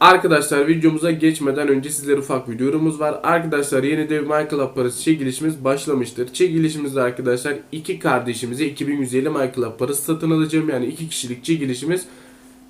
Arkadaşlar videomuza geçmeden önce sizlere ufak bir duyurumuz var. Arkadaşlar yeni dev Minecraft parası çekilişimiz başlamıştır. Çekilişimizde arkadaşlar iki kardeşimize 2150 Minecraft parası satın alacağım. Yani iki kişilik çekilişimiz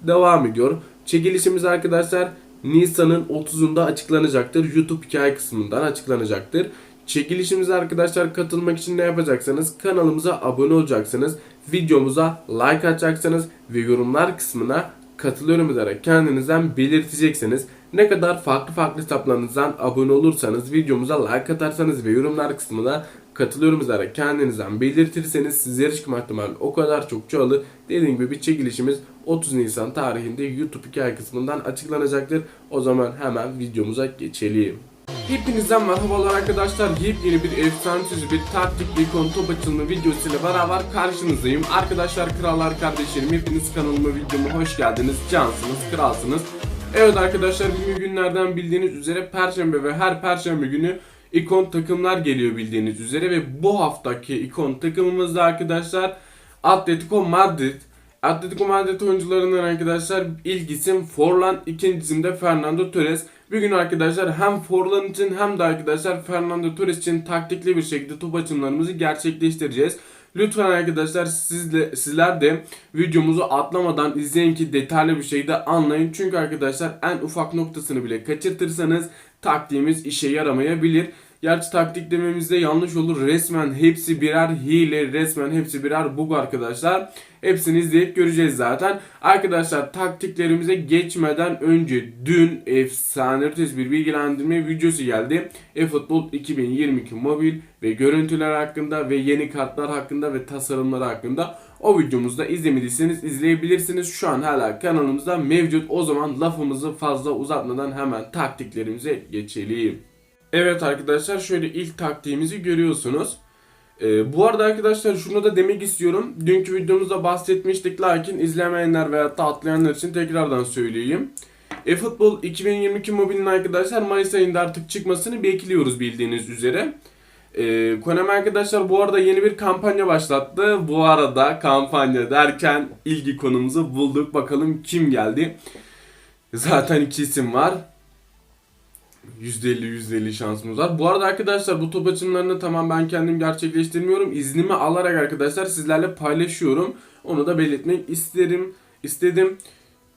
devam ediyor. Çekilişimiz arkadaşlar Nisan'ın 30'unda açıklanacaktır. YouTube hikaye kısmından açıklanacaktır. Çekilişimize arkadaşlar katılmak için ne yapacaksınız? Kanalımıza abone olacaksınız. Videomuza like atacaksınız ve yorumlar kısmına katılıyorum ederek kendinizden belirteceksiniz. Ne kadar farklı farklı hesaplarınızdan abone olursanız, videomuza like atarsanız ve yorumlar kısmına katılıyorum ederek kendinizden belirtirseniz sizlere çıkma ihtimali o kadar çok çoğalır. Dediğim gibi bir çekilişimiz 30 Nisan tarihinde YouTube hikaye kısmından açıklanacaktır. O zaman hemen videomuza geçelim. Hepinizden merhabalar arkadaşlar. Yepyeni bir efsanetsiz bir taktik bir konu top açılımı videosuyla beraber karşınızdayım. Arkadaşlar krallar kardeşlerim hepiniz kanalıma videoma hoş geldiniz. Cansınız, kralsınız. Evet arkadaşlar bugün günlerden bildiğiniz üzere perşembe ve her perşembe günü ikon takımlar geliyor bildiğiniz üzere ve bu haftaki ikon takımımızda arkadaşlar Atletico Madrid Atletico Madrid oyuncularından arkadaşlar ilk isim Forlan, ikinci isim de Fernando Torres. Bugün arkadaşlar hem Forlan için hem de arkadaşlar Fernando Torres için taktikli bir şekilde top açımlarımızı gerçekleştireceğiz. Lütfen arkadaşlar siz de, sizler de videomuzu atlamadan izleyin ki detaylı bir şekilde anlayın. Çünkü arkadaşlar en ufak noktasını bile kaçırtırsanız taktiğimiz işe yaramayabilir. Gerçi taktik dememizde yanlış olur. Resmen hepsi birer hile, resmen hepsi birer bug arkadaşlar. Hepsini izleyip göreceğiz zaten. Arkadaşlar taktiklerimize geçmeden önce dün efsane ötesi bir bilgilendirme videosu geldi. eFootball 2022 mobil ve görüntüler hakkında ve yeni kartlar hakkında ve tasarımları hakkında o videomuzda izlemediyseniz izleyebilirsiniz. Şu an hala kanalımızda mevcut. O zaman lafımızı fazla uzatmadan hemen taktiklerimize geçelim. Evet arkadaşlar şöyle ilk taktiğimizi görüyorsunuz. Ee, bu arada arkadaşlar şunu da demek istiyorum. Dünkü videomuzda bahsetmiştik lakin izlemeyenler veya da atlayanlar için tekrardan söyleyeyim. eFootball 2022 mobilin arkadaşlar Mayıs ayında artık çıkmasını bekliyoruz bildiğiniz üzere. Ee, Konami arkadaşlar bu arada yeni bir kampanya başlattı. Bu arada kampanya derken ilgi konumuzu bulduk. Bakalım kim geldi. Zaten iki isim var. %50 %50 şansımız var. Bu arada arkadaşlar bu top açımlarını tamam ben kendim gerçekleştirmiyorum. İznimi alarak arkadaşlar sizlerle paylaşıyorum. Onu da belirtmek isterim. istedim.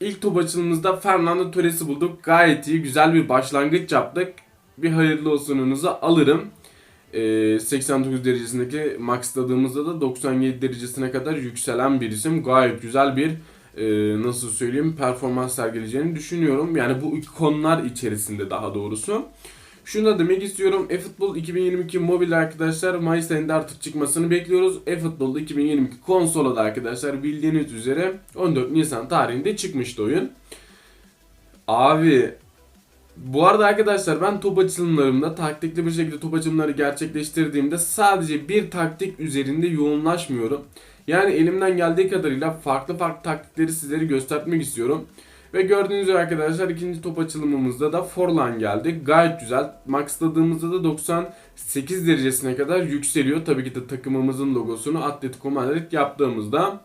İlk top açılımımızda Fernando Torres'i bulduk. Gayet iyi, güzel bir başlangıç yaptık. Bir hayırlı olsununuzu alırım. Ee, 89 derecesindeki maxladığımızda da 97 derecesine kadar yükselen bir isim. Gayet güzel bir e, nasıl söyleyeyim performans sergileyeceğini düşünüyorum. Yani bu ikonlar içerisinde daha doğrusu. Şunu da demek istiyorum. eFootball 2022 mobil arkadaşlar Mayıs ayında artık çıkmasını bekliyoruz. eFootball 2022 konsola da arkadaşlar bildiğiniz üzere 14 Nisan tarihinde çıkmıştı oyun. Abi bu arada arkadaşlar ben top açılımlarımda taktikli bir şekilde top açılımları gerçekleştirdiğimde sadece bir taktik üzerinde yoğunlaşmıyorum. Yani elimden geldiği kadarıyla farklı farklı taktikleri sizlere göstermek istiyorum. Ve gördüğünüz gibi arkadaşlar ikinci top açılımımızda da Forlan geldi. Gayet güzel. Maxladığımızda da 98 derecesine kadar yükseliyor. Tabii ki de takımımızın logosunu Atletico Madrid yaptığımızda.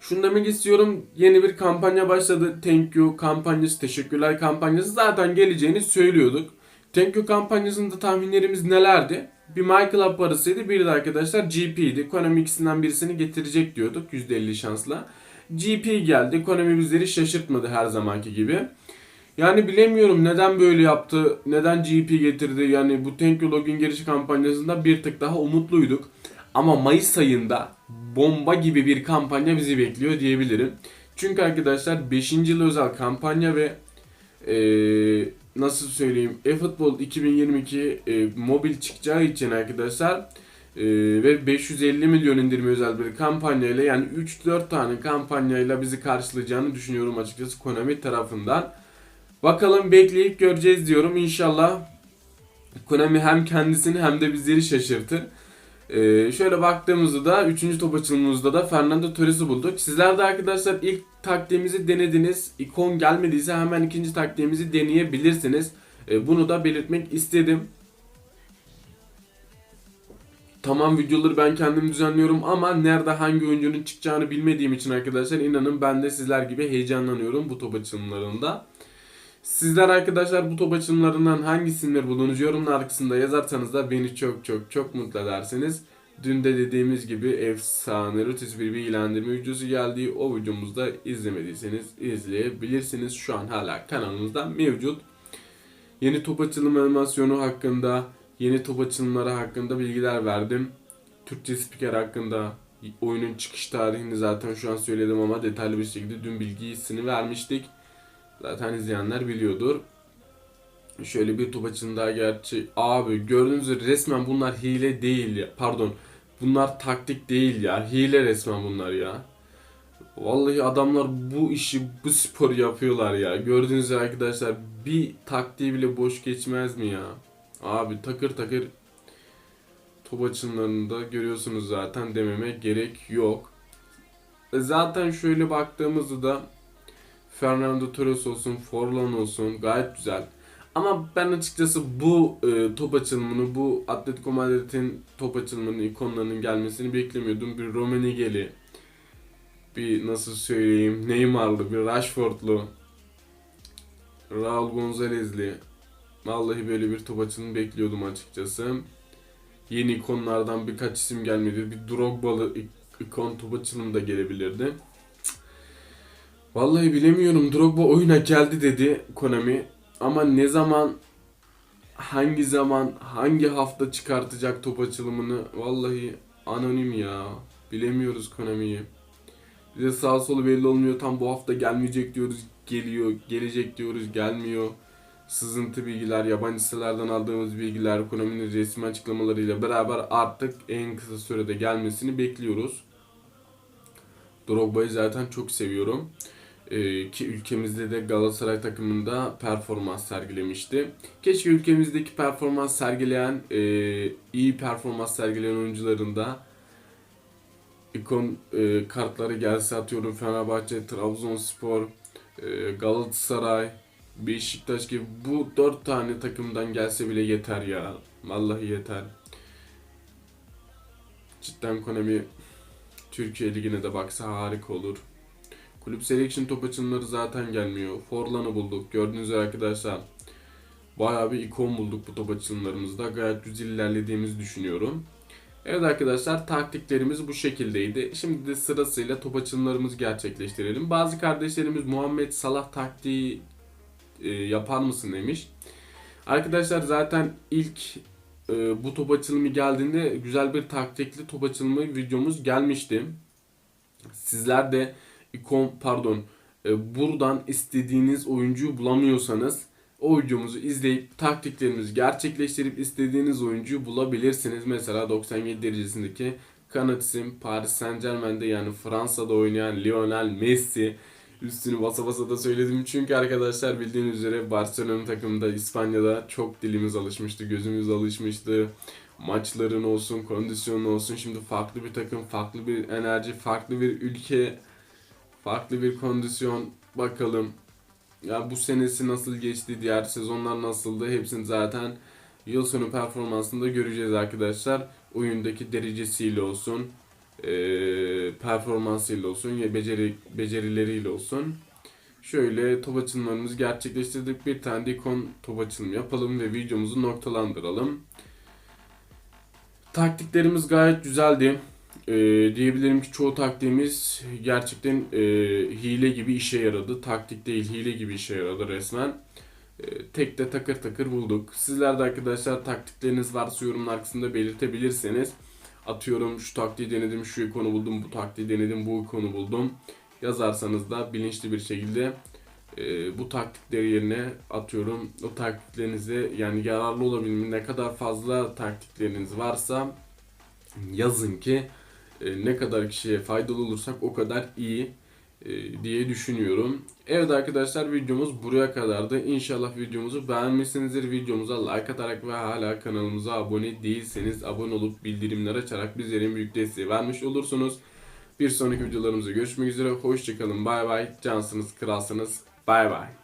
Şunu demek istiyorum. Yeni bir kampanya başladı. Thank you kampanyası, teşekkürler kampanyası zaten geleceğini söylüyorduk. Thank you kampanyasında tahminlerimiz nelerdi? Bir Michael parasıydı, bir de arkadaşlar GP'ydi. Konami ikisinden birisini getirecek diyorduk %50 şansla. GP geldi. Konami bizleri şaşırtmadı her zamanki gibi. Yani bilemiyorum neden böyle yaptı, neden GP getirdi. Yani bu Thank You Login giriş kampanyasında bir tık daha umutluyduk. Ama Mayıs ayında bomba gibi bir kampanya bizi bekliyor diyebilirim. Çünkü arkadaşlar 5. yıl özel kampanya ve eee nasıl söyleyeyim eFootball 2022 e, mobil çıkacağı için arkadaşlar e, ve 550 milyon indirme özel bir kampanyayla yani 3-4 tane kampanyayla bizi karşılayacağını düşünüyorum açıkçası Konami tarafından. Bakalım bekleyip göreceğiz diyorum inşallah Konami hem kendisini hem de bizleri şaşırtır. Ee, şöyle baktığımızda da 3. top açılımımızda da Fernando Torres'i bulduk. Sizler de arkadaşlar ilk taktiğimizi denediniz. İkon gelmediyse hemen ikinci taktiğimizi deneyebilirsiniz. Ee, bunu da belirtmek istedim. Tamam videoları ben kendim düzenliyorum ama nerede hangi oyuncunun çıkacağını bilmediğim için arkadaşlar inanın ben de sizler gibi heyecanlanıyorum bu top açılımlarında. Sizler arkadaşlar bu top açılımlarından hangisini bulunuz yorumlar kısmında yazarsanız da beni çok çok çok mutlu edersiniz. Dün de dediğimiz gibi efsane ötesi bir bilgilendirme videosu geldi. O videomuzda izlemediyseniz izleyebilirsiniz. Şu an hala kanalımızda mevcut. Yeni top açılım animasyonu hakkında, yeni top açılımları hakkında bilgiler verdim. Türkçe spiker hakkında oyunun çıkış tarihini zaten şu an söyledim ama detaylı bir şekilde dün bilgisini vermiştik. Zaten izleyenler biliyordur. Şöyle bir top açılım daha gerçi. Abi gördüğünüz üzere resmen bunlar hile değil. Pardon. Bunlar taktik değil ya. Hile resmen bunlar ya. Vallahi adamlar bu işi, bu sporu yapıyorlar ya. Gördüğünüz arkadaşlar bir taktiği bile boş geçmez mi ya? Abi takır takır top açımlarında görüyorsunuz zaten dememe gerek yok. E Zaten şöyle baktığımızda da Fernando Torres olsun, Forlan olsun gayet güzel. Ama ben açıkçası bu e, top açılımını, bu Atletico Madrid'in top açılımının ikonlarının gelmesini beklemiyordum. Bir Romenigeli, bir nasıl söyleyeyim Neymar'lı, bir Rashford'lu, Raul Gonzalez'li. Vallahi böyle bir top açılımı bekliyordum açıkçası. Yeni ikonlardan birkaç isim gelmedi. Bir Drogba'lı ik- ikon top açılımı da gelebilirdi. Vallahi bilemiyorum. Drogba oyuna geldi dedi Konami. Ama ne zaman hangi zaman hangi hafta çıkartacak top açılımını vallahi anonim ya. Bilemiyoruz Konami'yi. Bir de sağ solu belli olmuyor. Tam bu hafta gelmeyecek diyoruz. Geliyor. Gelecek diyoruz. Gelmiyor. Sızıntı bilgiler, yabancı sitelerden aldığımız bilgiler, ekonominin resmi açıklamalarıyla beraber artık en kısa sürede gelmesini bekliyoruz. Drogba'yı zaten çok seviyorum. Ee, ki ülkemizde de Galatasaray takımında performans sergilemişti. Keşke ülkemizdeki performans sergileyen, e, iyi performans sergileyen oyuncuların da ikon e, kartları gelse atıyorum Fenerbahçe, Trabzonspor, e, Galatasaray, Beşiktaş gibi bu dört tane takımdan gelse bile yeter ya. Vallahi yeter. Cidden Konami Türkiye Ligi'ne de baksa harika olur. Kulüp Selection top açılımları zaten gelmiyor. Forlan'ı bulduk. Gördüğünüz üzere arkadaşlar. Bayağı bir ikon bulduk bu top açılımlarımızda. Gayet güzel ilerlediğimizi düşünüyorum. Evet arkadaşlar taktiklerimiz bu şekildeydi. Şimdi de sırasıyla top açılımlarımızı gerçekleştirelim. Bazı kardeşlerimiz Muhammed Salah taktiği e, yapar mısın demiş. Arkadaşlar zaten ilk e, bu top açılımı geldiğinde güzel bir taktikli top açılımı videomuz gelmişti. Sizler de ikon pardon e, buradan istediğiniz oyuncuyu bulamıyorsanız o videomuzu izleyip taktiklerimizi gerçekleştirip istediğiniz oyuncuyu bulabilirsiniz. Mesela 97 derecesindeki kanat isim Paris Saint Germain'de yani Fransa'da oynayan Lionel Messi üstünü basa basa da söyledim. Çünkü arkadaşlar bildiğiniz üzere Barcelona takımında İspanya'da çok dilimiz alışmıştı, gözümüz alışmıştı. Maçların olsun, kondisyonun olsun. Şimdi farklı bir takım, farklı bir enerji, farklı bir ülke, farklı bir kondisyon. Bakalım. Ya bu senesi nasıl geçti, diğer sezonlar nasıldı hepsini zaten yıl sonu performansında göreceğiz arkadaşlar. Oyundaki derecesiyle olsun, performansıyla olsun ya beceri becerileriyle olsun. Şöyle top açılımlarımızı gerçekleştirdik. Bir tane de top açılımı yapalım ve videomuzu noktalandıralım. Taktiklerimiz gayet güzeldi. Ee, diyebilirim ki çoğu taktiğimiz gerçekten e, hile gibi işe yaradı. Taktik değil hile gibi işe yaradı resmen. Ee, tek de takır takır bulduk. Sizler de arkadaşlar taktikleriniz varsa yorumlar kısmında belirtebilirseniz. Atıyorum şu taktiği denedim, şu ikonu buldum, bu taktiği denedim, bu ikonu buldum. Yazarsanız da bilinçli bir şekilde e, bu taktikleri yerine atıyorum o taktiklerinize yani yararlı olabilme ne kadar fazla taktikleriniz varsa yazın ki e, ne kadar kişiye faydalı olursak o kadar iyi e, diye düşünüyorum. Evet arkadaşlar videomuz buraya kadardı. İnşallah videomuzu beğenmişsinizdir. Videomuza like atarak ve hala kanalımıza abone değilseniz abone olup bildirimler açarak bizlerin büyük desteği vermiş olursunuz. Bir sonraki videolarımızda görüşmek üzere. Hoşçakalın. Bay bay. Cansınız, kralsınız. Bay bay.